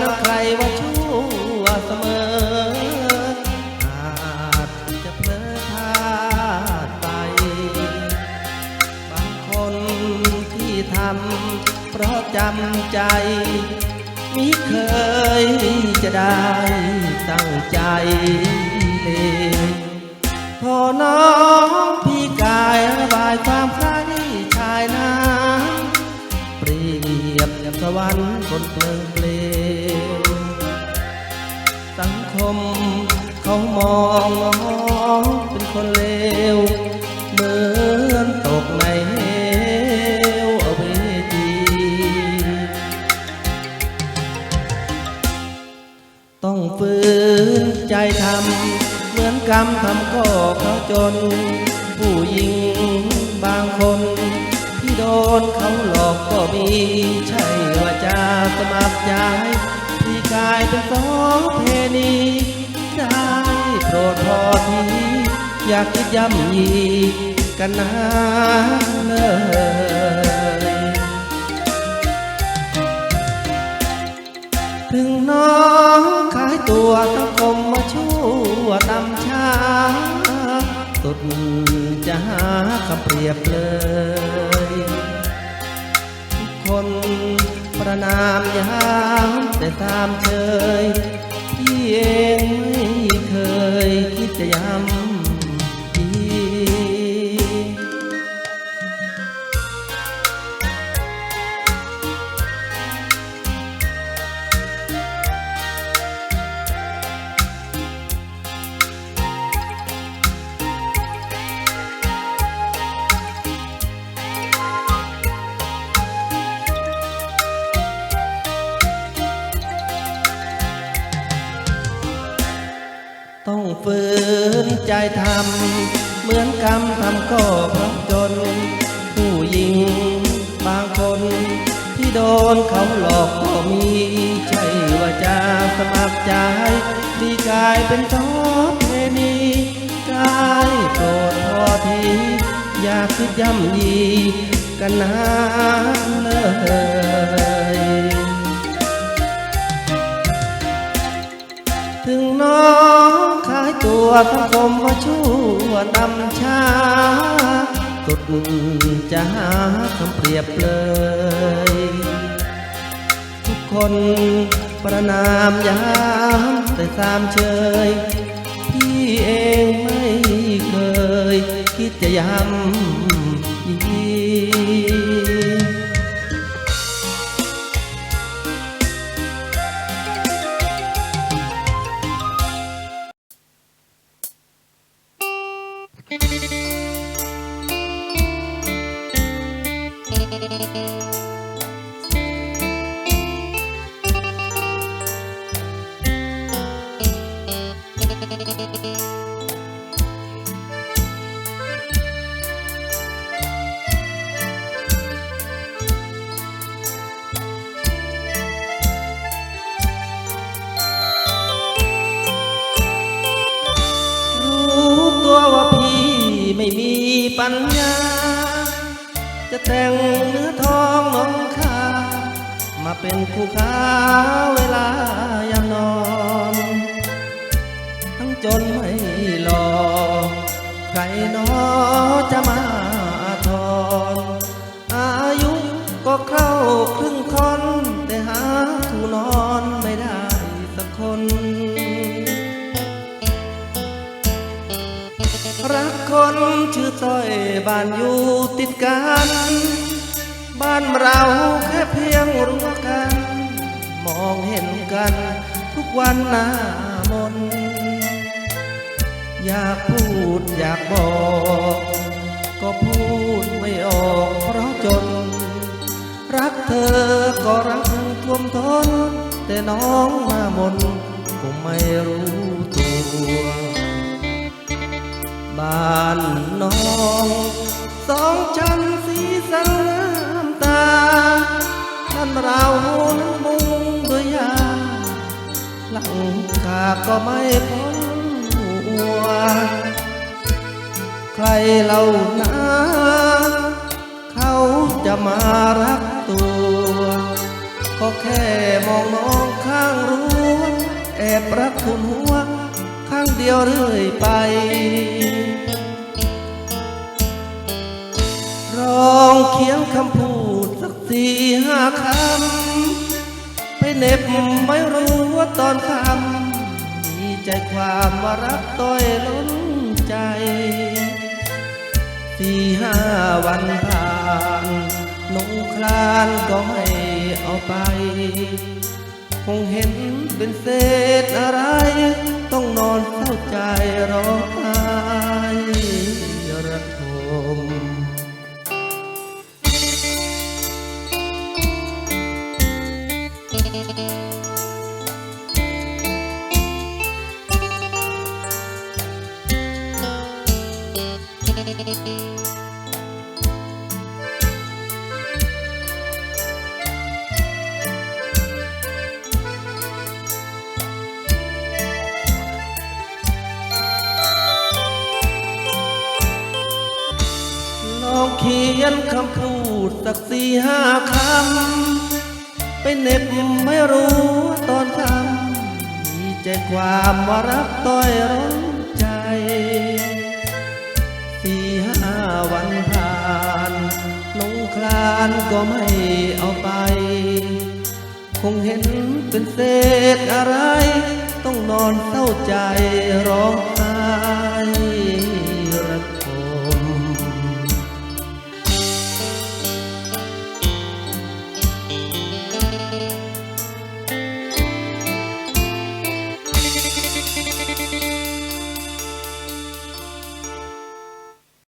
นะใครว่าชั่วเสมออาจจะเพลอพลาดไป บางคนที่ทำเพราะจำใจ มิเคยจะได้ตั้งใจเลยพอน้องพี่กายระบายความใคร่ชายน้ำเปรียบสวรรค์บนเพลิง สังคม เขามองน้องเป็นคนเลว เหมือนตกในเหวเอาเวทีต้องฝืนใจทำเหมือนกรรมทำก็เขาจน ผู้หญิงบางคนที่โดนเขาหลอกก็มี ใช่ว่าจะสมัครใจ กลายเป็นสองเพณีได้โปรดพอทีอยากคิดย่ำยีกันนะเลยถึงน้องขายตัวสังคมมาชั่วตำช้าสุดจะหาคำเปรียบเลย คน ประนามยามแต่ตามเคย ที่เองไม่เคยคิดจะย้ำ ทำเหมือนกรรมทำก็เพราะจน ผู้หญิงบางคน ที่โดนเขาหลอกก็มีใช่ว่าจะสมัครใจดีกลายเป็นทอเพณีกายโปรดพอทีอยากคิดย่ำยีกันนะเลย สังคมว่าชั่วดำช้าสุดจะหาคำเปรียบเลย ทุกคนประนามยามแต่สามเชย พี่เองไม่เคย คิดจะย้ำ รู้ตัวว่าพี่ไม่มีปัญญา จะแต่งเนื้อทองน้องข้ามาเป็นคู่ค้าเวลายามนอน จนไม่หลอกใครนอจะมาทอนอายุก็เข้าครึ่งคนแต่หาคู่นอนไม่ได้สักคน รักคนชื่อต้อยบ้านอยู่ติดกัน บ้านเราแค่เพียงรั้วกัน มองเห็นกันทุกวันหน้ามน อยากพูดอยากบอก ก็พูดไม่ออกเพราะจน รักเธอก็รักท่วมทนแต่น้องมามนคงไม่รู้ตัว บ้านน้องสองชั้นสีสันน้ำตาท่านเรานั้นมุงด้วยยาหลังคาก็ไม่พ้นหั ว ใครเล่านะเขาจะมารักตัวก็แค่มองน้องข้างรั้วแอบรักคุณหัว ข้างเดียวเรื่อยไปลองเขียนคำพูดสักสี่ห้าคำ ไปเน็บไม่รู้ว่าตอนคำ ใจความว่ารักต้อยล้นใจสี่ห้าวันผ่านนงคลานก็ให้เอาไป คงเห็นเป็นเศษอะไร ต้องนอนเศร้าใจร้อง ลองเขียนคำพูดสักสี่ห้าคำ ไปเน็บไม่รู้ตอนทำมีใจความว่ารักต้อยร้อน คลานก็ไม่เอาไป คงเห็นเป็นเศษอะไร ต้องนอนเศร้าใจร้อง